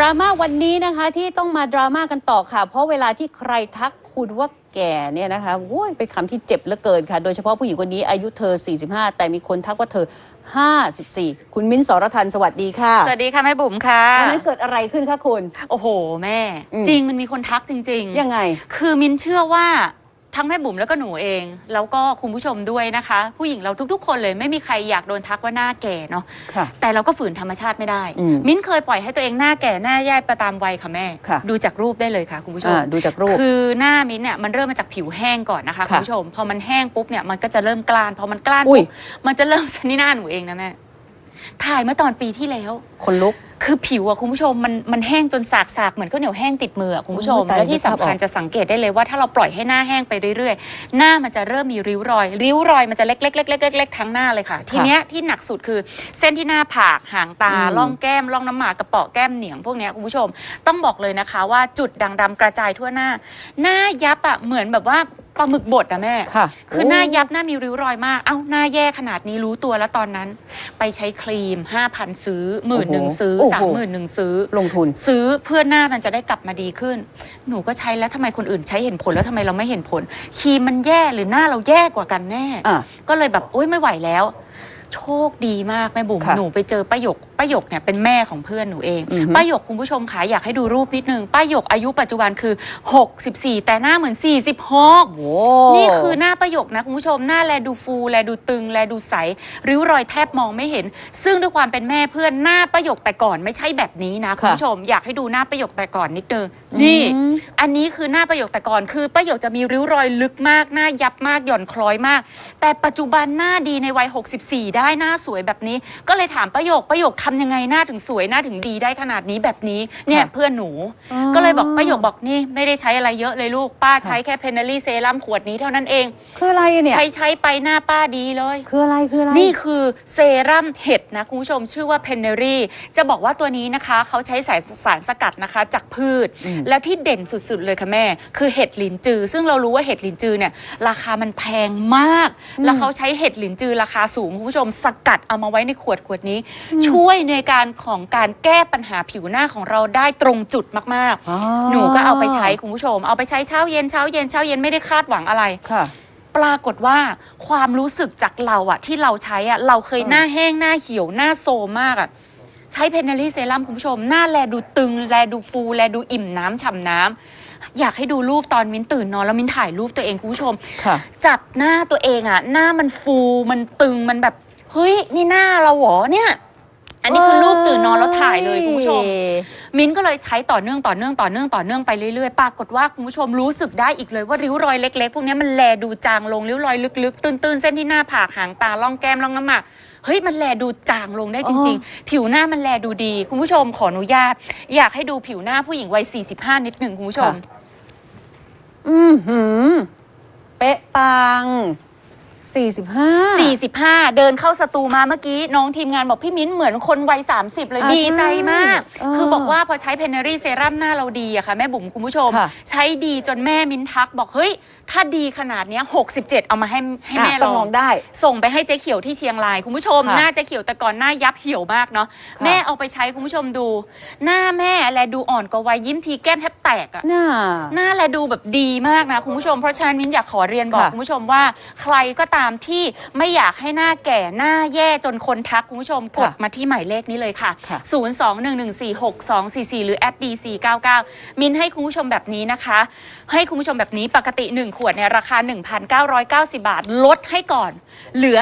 ดราม่าวันนี้นะคะที่ต้องมาดราม่ากันต่อค่ะ เพราะเวลาที่ใครทักคุณว่าแก่เนี่ยนะคะโว้ยเป็นคำที่เจ็บเหลือเกินค่ะ โดยเฉพาะผู้หญิงคนนี้อายุเธอ 45 แต่มีคนทักว่าเธอ 54 คุณมิ้นท์สรทันสวัสดีค่ะสวัสดีค่ะแม่บุ๋มค่ะ วันนั้นเกิดอะไรขึ้นคะคุณ โอ้โห แม่ อืม จริงมันมีคนทักจริงยังไง คือมินเชื่อว่า ทั้งแม่บุ๋มแล้วก็หนูเอง แล้วก็คุณผู้ชมด้วยนะคะ ผู้หญิงเราทุก ๆ คนเลยไม่มีใครอยากโดนทักว่าหน้าแก่เนาะค่ะ แต่เราก็ฝืนธรรมชาติไม่ได้ อืม มิ้นเคยปล่อยให้ตัวเองหน้าแก่หน้าแย่ไปตามวัยค่ะแม่ ค่ะ ดูจากรูปได้เลยค่ะคุณผู้ชมอ่าดูจากรูป คือหน้ามิ้นเนี่ยมันเริ่มมาจากผิวแห้งก่อนนะคะค่ะคุณผู้ชม พอมันแห้งปุ๊บเนี่ยมันก็จะเริ่มกลานพอมันกลานอุ้ยปุ๊บมันจะเริ่มสนี่หน้าหนูเองนะแม่ ถ่ายเมื่อตอนปีที่แล้ว คนลุก คือผิวอะคุณผู้ชมมันมันแห้งจนสากสากๆเหมือนข้าวเหนียวแห้งติดมืออะคุณผู้ชม โอ้ยตายและที่สำคัญนึกภาพออก จะสังเกตได้เลยว่าถ้าเราปล่อยให้หน้าแห้งไปเรื่อยๆ หน้ามันจะเริ่มมีริ้วรอย ริ้วรอยมันจะเล็กๆๆๆๆๆทั้งหน้าเลยค่ะ ทีเนี้ยที่หนักสุดคือเส้นที่หน้าผากหางตาอืม ล่องแก้มล่องน้ำหมากกระเปาะแก้มเหนียงพวกเนี้ยคุณผู้ชมต้องบอกเลยนะคะ ว่าจุดด่างดำกระจายทั่วหน้า หน้ายับอะเหมือนแบบว่าปลาหมึกบดอะแม่ ค่ะคือหน้ายับหน้ามีริ้วรอยมาก เอ้าหน้าแย่ขนาดนี้รู้ตัวแล้วตอนนั้น ไปใช้ครีม 5,000 ซื้อหมื่นหนึ่งซื้อโอ้โหสามหมื่นหนึ่งซื้อ ลงทุน ซื้อเพื่อหน้ามันจะได้กลับมาดีขึ้น หนูก็ใช้แล้วทำไมคนอื่นใช้เห็นผลแล้วทำไมเราไม่เห็นผล ครีมมันแย่หรือหน้าเราแย่กว่ากันแน่ อะ ก็เลยแบบโอ๊ยไม่ไหวแล้ว โชคดีมากแม่บุ๋มค่ะหนูไปเจอป้าหยกป้าหยกเนี่ยเป็นแม่ของเพื่อนหนูเองอือฮึ ป้าหยกคุณผู้ชมคะอยากให้ดูรูปนิดนึงป้าหยกอายุปัจจุบันคือ 64 แต่หน้าเหมือน 46 โว้นี่คือหน้าประโยคนะคุณผู้ชมหน้าแลดูฟู แลดูตึง แลดูใส ริ้วรอยแทบมองไม่เห็น ซึ่งด้วยความเป็นแม่เพื่อนหน้าประโยคแต่ก่อนไม่ใช่แบบนี้นะคุณผู้ชมอยากให้ดูหน้าประโยคแต่ก่อนนิดนึงนี่ อืม อันนี้คือหน้าประโยคแต่ก่อนคือประโยคจะมีริ้วรอยลึกมาก หน้ายับมากหย่อนคล้อยมาก แต่ปัจจุบันหน้าดีในวัย 64ได้หน้าสวยแบบนี้ ก็เลยถามประโยคประโยคทำยังไงหน้าถึงสวยหน้าถึงดีได้ขนาดนี้แบบนี้เนี่ยค่ะเพื่อนหนูอ๋อก็เลยบอกประโยคบอกนี่ไม่ได้ใช้อะไรเยอะเลยลูกป้าใช้แค่เพนเนอรี่เซรั่มขวดนี้เท่านั้นเอง คืออะไรเนี่ย ใช้ใช้ไปหน้าป้าดีเลย คืออะไรคืออะไร นี่คือเซรั่มเห็ดนะ คุณผู้ชมชื่อว่าเพนเนอรี่จะบอกว่าตัวนี้นะคะ เขาใช้สายสารสกัดนะคะจากพืชอืมแล้วที่เด่นสุดๆเลยค่ะแม่ คือเห็ดหลินจือ ซึ่งเรารู้ว่าเห็ดหลินจือเนี่ยราคามันแพงมาก แล้วเขาใช้เห็ดหลินจือราคาสูงคุณผู้ชมสกัดเอามาไว้ในขวดขวดนี้ ช่วยในการของการแก้ปัญหาผิวหน้าของเราได้ตรงจุดมากอ๋อ ๆ หนูก็เอาไปใช้คุณผู้ชม เอาไปใช้เช้าเย็นเช้าเย็นเช้าเย็นไม่ได้คาดหวังอะไร ค่ะ ปรากฏว่าความรู้สึกจากเราอะที่เราใช้อะเราเคยเออหน้าแห้งหน้าเหี่ยวหน้าโซมมากอะใช้เพนเนอรี่เซรั่มคุณผู้ชม หน้าแลดูตึง แลดูฟู แลดูอิ่มน้ำฉ่ำน้ำอยากให้ดูรูปตอนมิ้นตื่นนอนแล้วมิ้นถ่ายรูปตัวเองคุณผู้ชม ค่ะ จับหน้าตัวเองอะหน้ามันฟูมันตึงมันแบบ เฮ้ยนี่หน้าเราเหรอเนี่ย อันนี้คือรูปตื่นนอนแล้วถ่ายเลยคุณผู้ชม มิ้นท์ก็เลยใช้ต่อเนื่องต่อเนื่องต่อเนื่องต่อเนื่องไปเรื่อยๆ ปรากฏว่าคุณผู้ชมรู้สึกได้อีกเลยว่าริ้วรอยเล็กๆ พวกนี้มันแลดูจางลงริ้วรอยลึกๆ ตื้นๆ เส้นที่หน้าผากหางตาล่องแก้มล่องน้ำหมากเฮ้ยมันแลดูจางลงได้จริง ๆ ผิวหน้ามันแลดูดี คุณผู้ชมขออนุญาต อยากให้ดูผิวหน้าผู้หญิงวัย45 นิดหนึ่งคุณผู้ชมค่ะอืมหืมเป๊ะปัง 45 45 เดินเข้าสตูมาเมื่อกี้น้องทีมงานบอกพี่มิ้นเหมือนคนวัย 30 เลยอ่าดีใจมาก ใช่เออคือบอกว่าพอใช้เพนเนอรี่เซรั่มหน้าเราดีอะค่ะ แม่บุ๋มคุณผู้ชม ค่ะใช้ดีจนแม่มิ้นทักบอกเฮ้ย ถ้าดีขนาดเนี้ย67 เอามาให้ให้แม่อะลต้องอลองงได้ ส่งไปให้เจ๊เขียวที่เชียงราย คุณผู้ชม ค่ะหน้าเจ๊เขียวแต่ก่อนหน้ายับเหี่ยวมากเนาะค่ะ แม่เอาไปใช้คุณผู้ชมดู หน้าแม่แลดูอ่อนกว่าวัยยิ้มทีแก้มแทบแตกอะ น่า หน้าแลดูแบบดีมากนะ คุณผู้ชม เพราะฉะนั้นมิ้นอยากขอเรียนบอกค่ะคุณผู้ชมว่าใครก็ตามที่ไม่อยากให้หน้าแก่หน้าแย่จนคนทักคุณผู้ชมกดค่ะมาที่หมายเลขนี้เลยค่ะ ค่ะ 021146244 หรือ @dc99 มิ้นให้คุณผู้ชมแบบนี้นะคะ ให้คุณผู้ชมแบบนี้ปกติ 1 ขวดเนี่ยราคา 1,990 บาท ลดให้ก่อนเหลือ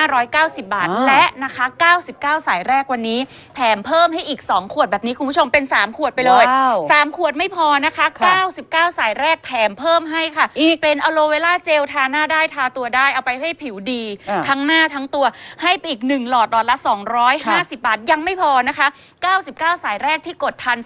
1,590 บาท อ่า และนะคะ 99 สายแรกวันนี้ แถมเพิ่มให้อีก 2 ขวดแบบนี้คุณผู้ชมเป็น 3 ขวดไปเลย ว้าวสามขวดไม่พอนะคะ ค่ะ99 สายแรกแถมเพิ่มให้ค่ะอีก เป็นอะโลเวล่าเจลทาหน้าได้ทาตัวได้เอาไปให้ผิวดี อ่าทั้งหน้าทั้งตัวให้ไปอีก 1 หลอดหลอดละ 250 บาท ยังไม่พอนะคะ 99 สายแรกที่กดทัน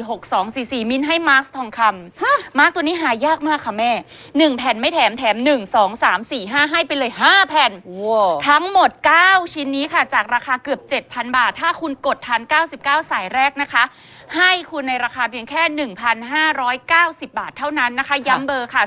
021146244 มินให้มาร์คทองคำมาร์คตัวนี้หายากมากค่ะแม่ 1 แผ่นไม่แถมแถม 1 2 3 4 5 ให้ไปเลย 5 แผ่น ว้าว ทั้งหมด 9 ชิ้นนี้ค่ะ จากราคาเกือบ 7,000 บาท ถ้าคุณกดทัน 99 สายแรกนะคะ ให้คุณในราคาเพียงแค่ 1,590 บาทเท่านั้นนะคะ ย้ำเบอร์ค่ะ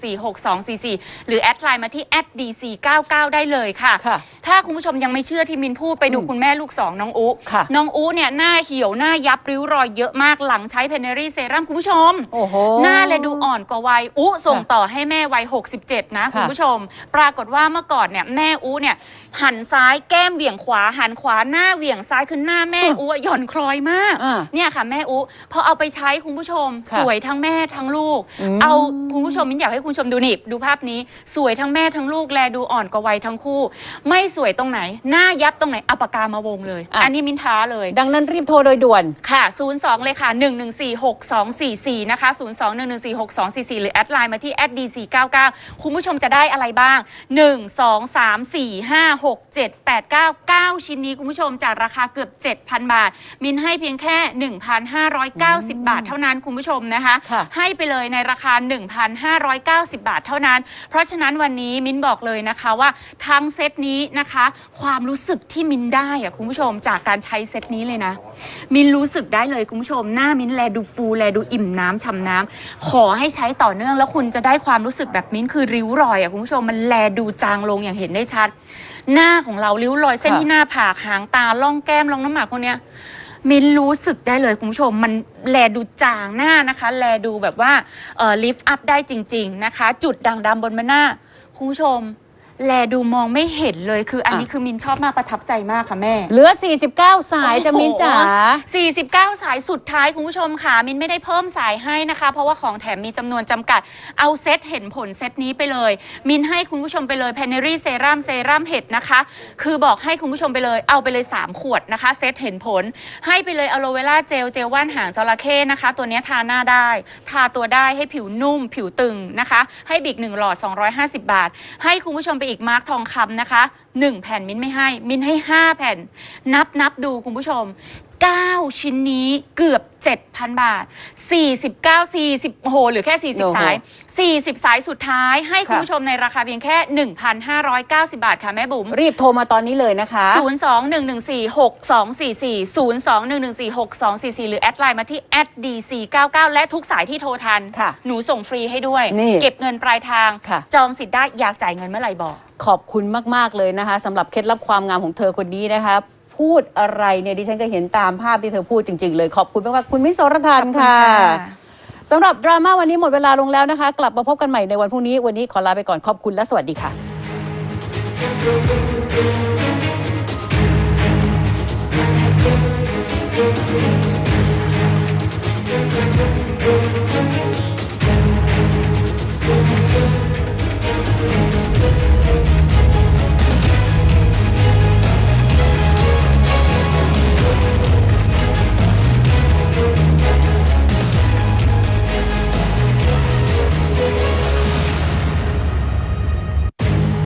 021146244 หรือแอดไลน์มาที่ @dc99 ได้เลยค่ะ ค่ะ ถถ้าคุณผู้ชมยังไม่เชื่อที่มินพูดไปดูอืมคุณแม่ลูกสองน้องอุค่ะน้องอุเนี่ยหน้าเหี่ยวหน้ายับริ้วรอยเยอะมากหลังใช้เพนเนอรี่เซรั่มคุณผู้ชม โอ้โห หน้าเลยดูอ่อนกว่าวัยอุส่งต่อให้แม่วัย 67 นะค่ะคุณผู้ชม ปรากฏว่าเมื่อก่อนเนี่ยแม่อุเนี่ยหันซ้ายแก้มเหวี่ยงขวาหันขวาหน้าเหวี่ยงซ้ายคือหน้าแม่อุอะหย่อนคล้อยมากอ่าเนี่ยค่ะแม่อุพอเอาไปใช้คุณผู้ชม ค่ะสวยทั้งแม่ทั้งลูก อืม เอาคุณผู้ชมมินอยากให้คุณผู้ชมดูนี่ดูภาพนี้ สวยทั้งแม่ทั้งลูกแลดูอ่อนกว่าวัยทั้งคู่ ไม่สวยตรงไหน หน้ายับตรงไหนเอาปากกามาวงเลยอันนี้มินท้าเลย ดังนั้นรีบโทรโดยด่วน ค่ะ 02 เลยค่ะ 1146244 นะคะ 02-1146244 หรือแอดไลน์มาที่ @dc99 คุณผู้ชมจะได้อะไรบ้าง 1 2 3 4 5 6 7 8 9 9 ชิ้นนี้คุณผู้ชมจากราคาเกือบ 7,000 บาท มินให้เพียงแค่ 1,590 บาทเท่านั้นคุณผู้ชมนะคะ ค่ะ ให้ไปเลยในราคา 1,590 บาทเท่านั้น เพราะฉะนั้นวันนี้มิ้นบอกเลยนะคะว่าทั้งเซตนี้นะคะ ความรู้สึกที่มินได้อะคุณผู้ชมจากการใช้เซตนี้เลยนะ มินรู้สึกได้เลยคุณผู้ชม หน้ามินแลดูฟูแลดูอิ่มน้ำฉ่ำน้ำขอให้ใช้ต่อเนื่องแล้วคุณจะได้ความรู้สึกแบบมิ้นคือริ้วรอยอะคุณผู้ชมมันแลดูจางลงอย่างเห็นได้ชัด หน้าของเราริ้วรอยเส้นค่ะที่หน้าผากหางตาล่องแก้มล่องน้ำหมากพวกเนี้ย มินรู้สึกได้เลยคุณผู้ชม มันแลดูจางหน้านะคะ แลดูแบบว่าเอ่อลิฟต์อัพได้จริง ๆ นะคะ จุดด่างดำบนใบหน้า คุณผู้ชม แลดูมองไม่เห็นเลยคืออันนี้อะคือมินชอบมากประทับใจมากค่ะแม่ เหลือ 49 สายจะมิ้นจ๋า 49 สายสุดท้ายคุณผู้ชมค่ะ มินไม่ได้เพิ่มสายให้นะคะ เพราะว่าของแถมมีจำนวนจำกัด เอาเซตเห็นผลเซตนี้ไปเลย มินให้คุณผู้ชมไปเลย p พน r y เซรั่มเซรั่มเห็ดนะคะ คือบอกให้คุณผู้ชมไปเลยเอาไปเลย 3 ขวดนะคะเซตเห็นผล ให้ไปเลยอะโลเวล่าเจลเจลว่านหางจระเข้นะคะ ตัวเนี้ยทาหน้าได้ ทาตัวได้ให้ผิวนุ่ม ผิวตึงนะคะ ให้บิก1หลอด250 บาท ให้คุณผู้ชมไปอีกมาร์กทองคำนะคะ 1 แผ่นมินไม่ให้ มินให้ 5 แผ่น นับนับดูคุณผู้ชม 9 ชิ้นนี้เกือบ 7,000 บาท 49 40โอ้โหหรือแค่โอ้โห40 สาย 40 สายสุดท้ายให้คุณค่ะ ผู้ชมในราคาเพียงแค่ 1,590 บาทค่ะแม่บุ๋ม รีบโทรมาตอนนี้เลยนะคะ 02-114-6244 02-114-6244 หรือ แอดไลน์มาที่ @dc99 และทุกสายที่โทรทัน ค่ะหนูส่งฟรีให้ด้วย นี่เก็บเงินปลายทาง ค่ะ จองสิทธิ์ได้อยากจ่ายเงินเมื่อไหร่บอก ขอบคุณมาก ๆ เลยนะคะสำหรับเคล็ดลับความงามของเธอคนนี้นะคะ พูดอะไรเนี่ยดิฉันก็เห็นตามภาพที่เธอพูดจริง ๆ เลยขอบคุณมากๆคุณมิโสรทานค่ะสำหรับดราม่าวันนี้หมดเวลาลงแล้วนะคะ กลับมาพบกันใหม่ในวันพรุ่งนี้วันนี้ขอลาไปก่อนขอบคุณและสวัสดีค่ะ